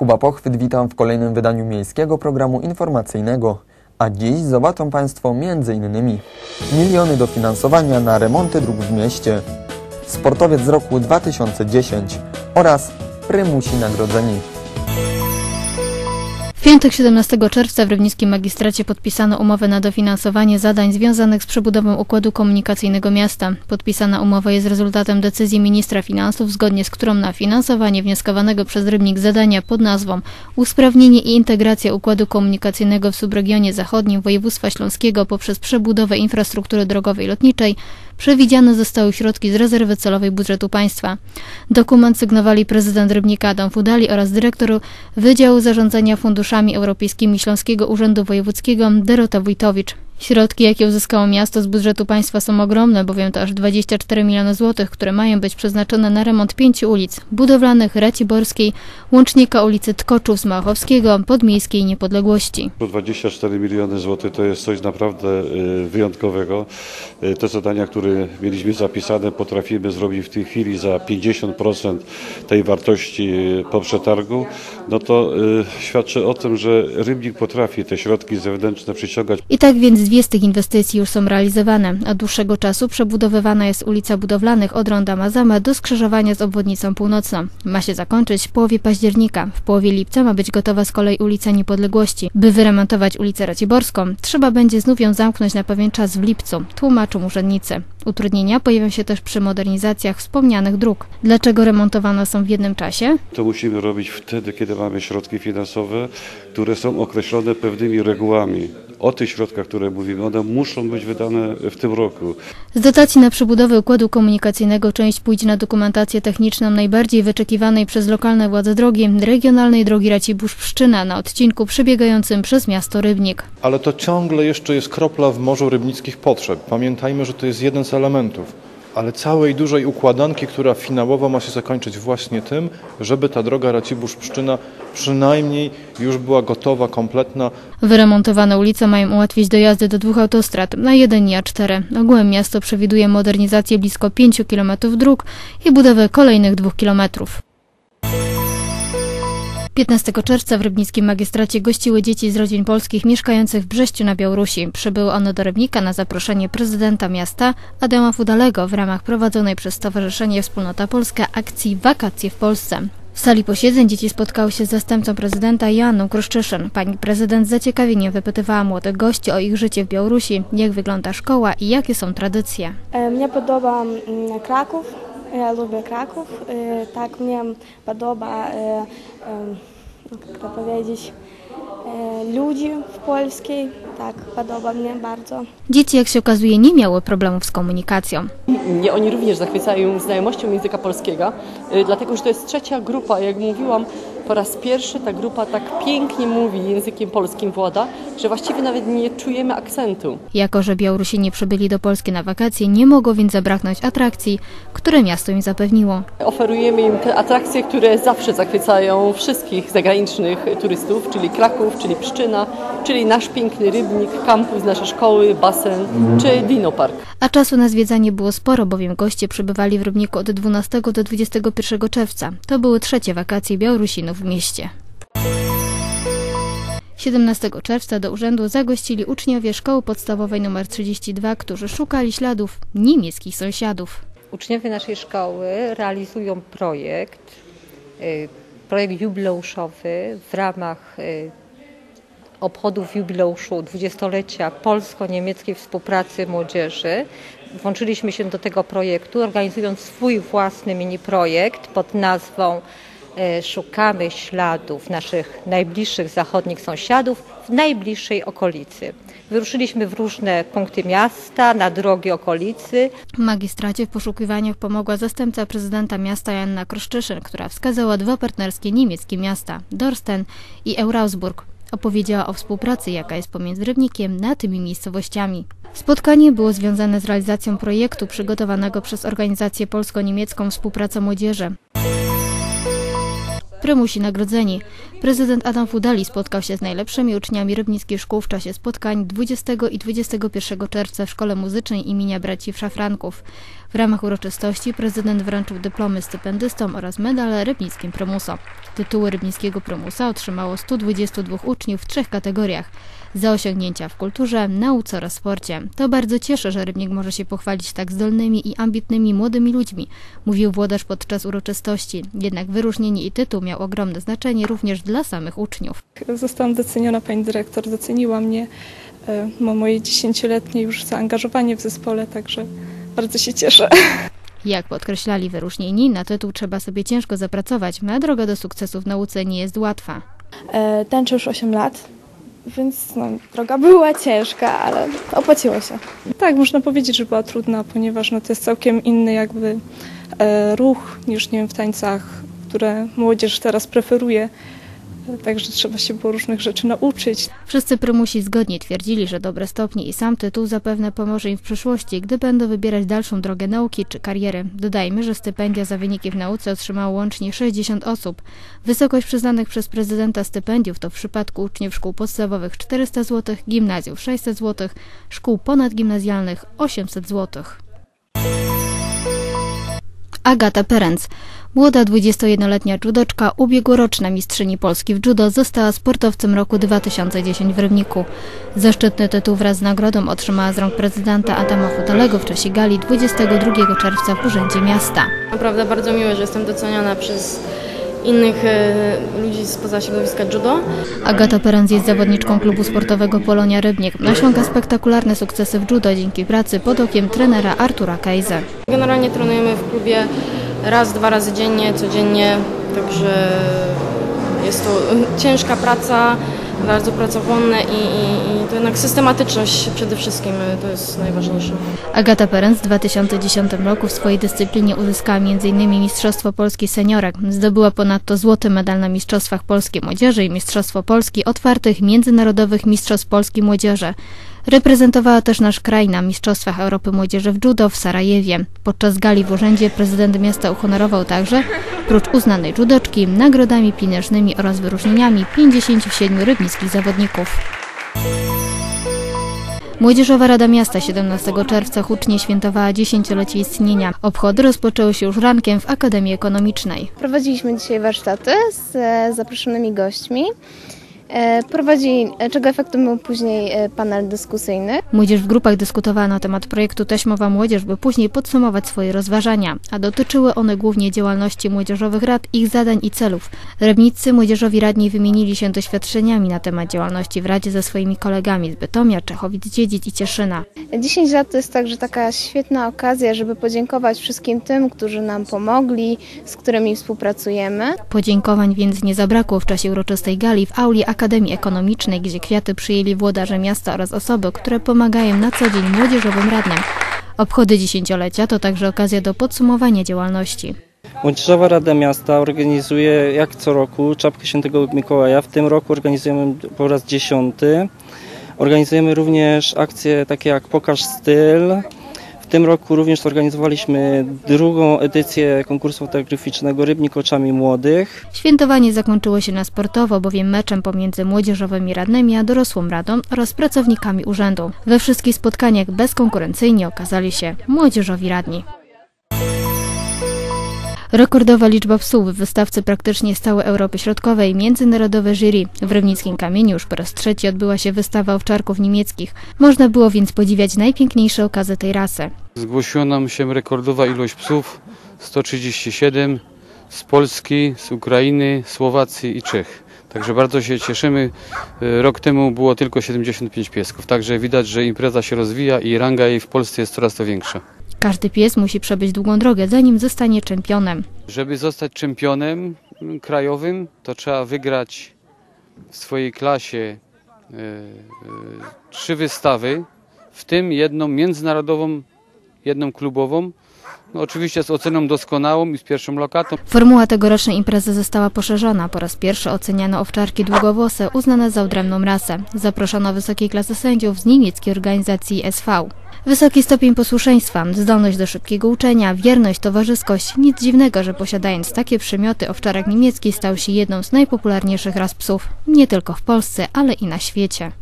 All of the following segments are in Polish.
Kuba Pochwyt, witam w kolejnym wydaniu miejskiego programu informacyjnego. A dziś zobaczą Państwo m.in. miliony dofinansowania na remonty dróg w mieście, sportowiec z roku 2010 oraz prymusi nagrodzeni. Piątek 17 czerwca w Rybnickim Magistracie podpisano umowę na dofinansowanie zadań związanych z przebudową układu komunikacyjnego miasta. Podpisana umowa jest rezultatem decyzji ministra finansów, zgodnie z którą na finansowanie wnioskowanego przez Rybnik zadania pod nazwą Usprawnienie i integracja układu komunikacyjnego w subregionie zachodnim województwa śląskiego poprzez przebudowę infrastruktury drogowej lotniczej przewidziane zostały środki z rezerwy celowej budżetu państwa. Dokument sygnowali prezydent Rybnika Adam Fudali oraz dyrektor Wydziału Zarządzania Funduszami Europejskimi Śląskiego Urzędu Wojewódzkiego Dorota Wójtowicz. Środki, jakie uzyskało miasto z budżetu państwa są ogromne, bowiem to aż 24 miliony złotych, które mają być przeznaczone na remont pięciu ulic budowlanych Raciborskiej, łącznika ulicy Tkoczów Smachowskiego, Podmiejskiej Niepodległości. 24 miliony złotych to jest coś naprawdę y, wyjątkowego. Y, Te zadania, które mieliśmy zapisane, potrafimy zrobić w tej chwili za 50% tej wartości y, po przetargu. No to świadczy o tym, że Rybnik potrafi te środki zewnętrzne przyciągać. I tak więc dwie z tych inwestycji już są realizowane. Od dłuższego czasu przebudowywana jest ulica Budowlanych od Ronda Mazama do skrzyżowania z obwodnicą północną. Ma się zakończyć w połowie października. W połowie lipca ma być gotowa z kolei ulica Niepodległości. By wyremontować ulicę Raciborską, trzeba będzie znów ją zamknąć na pewien czas w lipcu, tłumaczą urzędnicy. Utrudnienia pojawią się też przy modernizacjach wspomnianych dróg. Dlaczego remontowane są w jednym czasie? To musimy robić wtedy, kiedy mamy środki finansowe, które są określone pewnymi regułami. O tych środkach, które mówimy, one muszą być wydane w tym roku. Z dotacji na przebudowę układu komunikacyjnego część pójdzie na dokumentację techniczną najbardziej wyczekiwanej przez lokalne władze drogi, regionalnej drogi Racibórz-Pszczyna na odcinku przebiegającym przez miasto Rybnik. Ale to ciągle jeszcze jest kropla w morzu rybnickich potrzeb. Pamiętajmy, że to jest jeden z elementów. Ale całej dużej układanki, która finałowo ma się zakończyć właśnie tym, żeby ta droga Racibórz-Pszczyna przynajmniej już była gotowa, kompletna. Wyremontowane ulice mają ułatwić dojazdy do dwóch autostrad, na jeden i A4. Ogółem miasto przewiduje modernizację blisko 5 km dróg i budowę kolejnych 2 km. 15 czerwca w rybnickim magistracie gościły dzieci z rodzin polskich mieszkających w Brześciu na Białorusi. Przybyły one do Rybnika na zaproszenie prezydenta miasta Adama Fudalego w ramach prowadzonej przez Stowarzyszenie Wspólnota Polska akcji Wakacje w Polsce. W sali posiedzeń dzieci spotkały się z zastępcą prezydenta Janą Kruszczyszyn. Pani prezydent z zaciekawieniem wypytywała młodych gości o ich życie w Białorusi, jak wygląda szkoła i jakie są tradycje. E, mnie podoba mm, Kraków, ja lubię Kraków, e, tak mnie podoba e, to powiedzieć, e, ludzi w polskiej. Tak, podoba mnie bardzo. Dzieci, jak się okazuje, nie miały problemów z komunikacją. Mnie oni również zachwycają znajomością języka polskiego, y, dlatego że to jest trzecia grupa, jak mówiłam, po raz pierwszy ta grupa tak pięknie mówi językiem polskim włada, że właściwie nawet nie czujemy akcentu. Jako, że Białorusini przybyli do Polski na wakacje, nie mogło więc zabraknąć atrakcji, które miasto im zapewniło. Oferujemy im te atrakcje, które zawsze zachwycają wszystkich zagranicznych turystów, czyli Kraków, czyli Pszczyna, czyli nasz piękny Rybnik, kampus naszej szkoły, basen czy Dinopark. A czasu na zwiedzanie było sporo, bowiem goście przebywali w Rybniku od 12 do 21 czerwca. To były trzecie wakacje Białorusinów w mieście. 17 czerwca do urzędu zagościli uczniowie szkoły podstawowej nr 32, którzy szukali śladów niemieckich sąsiadów. Uczniowie naszej szkoły realizują projekt, y, projekt jubileuszowy w ramach y, obchodów jubileuszu dwudziestolecia polsko-niemieckiej współpracy młodzieży. Włączyliśmy się do tego projektu, organizując swój własny mini projekt pod nazwą y, Szukamy śladów naszych najbliższych zachodnich sąsiadów w najbliższej okolicy. Wyruszyliśmy w różne punkty miasta, na drogi okolicy. Magistracie w poszukiwaniach pomogła zastępca prezydenta miasta Janna Kroszczyszyn, która wskazała dwa partnerskie niemieckie miasta, Dorsten i Eurausburg. Opowiedziała o współpracy, jaka jest pomiędzy Rybnikiem a tymi miejscowościami. Spotkanie było związane z realizacją projektu przygotowanego przez organizację polsko-niemiecką Współpraca Młodzieży. Prymusi nagrodzeni. Prezydent Adam Fudali spotkał się z najlepszymi uczniami rybnickich szkół w czasie spotkań 20 i 21 czerwca w Szkole Muzycznej imienia braci Szafranków. W ramach uroczystości prezydent wręczył dyplomy stypendystom oraz medale rybnickim prymusom. Tytuły rybnickiego prymusa otrzymało 122 uczniów w trzech kategoriach za osiągnięcia w kulturze, nauce oraz sporcie. To bardzo cieszy, że Rybnik może się pochwalić tak zdolnymi i ambitnymi młodymi ludźmi, mówił włodarz podczas uroczystości. Jednak wyróżnienie i tytuł miał ogromne znaczenie również dla samych uczniów. Zostałam doceniona, pani dyrektor doceniła mnie, e, ma moje dziesięcioletnie już zaangażowanie w zespole, także bardzo się cieszę. Jak podkreślali wyróżnieni, na tytuł trzeba sobie ciężko zapracować, a droga do sukcesu w nauce nie jest łatwa. E, Tańczę już 8 lat, więc no, droga była ciężka, ale opłaciło się. Tak, można powiedzieć, że była trudna, ponieważ no, to jest całkiem inny jakby e, ruch niż nie wiem, w tańcach, które młodzież teraz preferuje. Także trzeba się było różnych rzeczy nauczyć. Wszyscy prymusi zgodnie twierdzili, że dobre stopnie i sam tytuł zapewne pomoże im w przyszłości, gdy będą wybierać dalszą drogę nauki czy kariery. Dodajmy, że stypendia za wyniki w nauce otrzymało łącznie 60 osób. Wysokość przyznanych przez prezydenta stypendiów to w przypadku uczniów szkół podstawowych 400 zł, gimnazjów 600 zł, szkół ponadgimnazjalnych 800 zł. Agata Perenc. Młoda 21-letnia judoczka, ubiegłoroczna mistrzyni Polski w judo, została sportowcem roku 2010 w Rybniku. Zaszczytny tytuł wraz z nagrodą otrzymała z rąk prezydenta Adama Futalego w czasie gali 22 czerwca w Urzędzie Miasta. Naprawdę bardzo miłe, że jestem doceniana przez innych e, ludzi spoza środowiska judo. Agata Perenc jest zawodniczką klubu sportowego Polonia Rybnik. Osiąga spektakularne sukcesy w judo dzięki pracy pod okiem trenera Artura Kejze. Generalnie trenujemy w klubie raz, dwa razy dziennie, codziennie, także jest to ciężka praca, bardzo pracochłonne i, i, i to jednak systematyczność przede wszystkim e, to jest najważniejsze. Agata Perenc w 2010 roku w swojej dyscyplinie uzyskała m.in. Mistrzostwo Polski Seniorek. Zdobyła ponadto złoty medal na Mistrzostwach Polski Młodzieży i Mistrzostwo Polski otwartych Międzynarodowych Mistrzostw Polski Młodzieży. Reprezentowała też nasz kraj na Mistrzostwach Europy Młodzieży w judo w Sarajewie. Podczas gali w urzędzie prezydent miasta uhonorował także, prócz uznanej judoczki, nagrodami pieniężnymi oraz wyróżnieniami 57 rybnickich zawodników. Młodzieżowa Rada Miasta 17 czerwca hucznie świętowała dziesięciolecie istnienia. Obchody rozpoczęły się już rankiem w Akademii Ekonomicznej. Prowadziliśmy dzisiaj warsztaty z e, zaproszonymi gośćmi. E, Prowadzi, e, czego efektem był później e, panel dyskusyjny. Młodzież w grupach dyskutowała na temat projektu Teśmowa Młodzież, by później podsumować swoje rozważania, a dotyczyły one głównie działalności młodzieżowych rad, ich zadań i celów. Rybniccy młodzieżowi radni wymienili się doświadczeniami na temat działalności w Radzie ze swoimi kolegami z Bytomia, Czechowic-Dziedzic i Cieszyna. 10 lat to jest także taka świetna okazja, żeby podziękować wszystkim tym, którzy nam pomogli, z którymi współpracujemy. Podziękowań więc nie zabrakło w czasie uroczystej gali w auli Akademii Ekonomicznej, gdzie kwiaty przyjęli włodarze miasta oraz osoby, które pomagają na co dzień młodzieżowym radnym. Obchody dziesięciolecia to także okazja do podsumowania działalności. Młodzieżowa Rada Miasta organizuje jak co roku Czapkę Świętego Mikołaja. W tym roku organizujemy po raz dziesiąty. Organizujemy również akcje takie jak Pokaż Styl. Tym roku również zorganizowaliśmy drugą edycję konkursu fotograficznego Rybnik oczami młodych. Świętowanie zakończyło się na sportowo, bowiem meczem pomiędzy młodzieżowymi radnymi a dorosłą radą oraz pracownikami urzędu. We wszystkich spotkaniach bezkonkurencyjnie okazali się młodzieżowi radni. Rekordowa liczba psów w wystawce praktycznie z całej Europy Środkowej międzynarodowe jury. W Rybnickim Kamieniu już po raz trzeci odbyła się wystawa owczarków niemieckich. Można było więc podziwiać najpiękniejsze okazy tej rasy. Zgłosiła nam się rekordowa ilość psów 137 z Polski, z Ukrainy, Słowacji i Czech. Także bardzo się cieszymy. Y, Rok temu było tylko 75 piesków, także widać, że impreza się rozwija i ranga jej w Polsce jest coraz to większa. Każdy pies musi przebyć długą drogę, zanim zostanie czempionem. Żeby zostać czempionem krajowym, to trzeba wygrać w swojej klasie y, y, trzy wystawy, w tym jedną międzynarodową, jedną klubową No, oczywiście z oceną doskonałą i z pierwszą lokatą. Formuła tegorocznej imprezy została poszerzona. Po raz pierwszy oceniano owczarki długowłose uznane za odrębną rasę. Zaproszono wysokiej klasy sędziów z niemieckiej organizacji SV. Wysoki stopień posłuszeństwa, zdolność do szybkiego uczenia, wierność, towarzyskość. Nic dziwnego, że posiadając takie przymioty owczarek niemiecki stał się jedną z najpopularniejszych ras psów. Nie tylko w Polsce, ale i na świecie.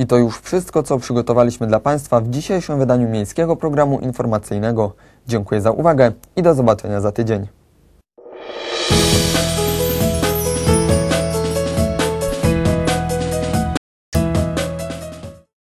I to już wszystko, co przygotowaliśmy dla Państwa w dzisiejszym wydaniu Miejskiego Programu Informacyjnego. Dziękuję za uwagę i do zobaczenia za tydzień.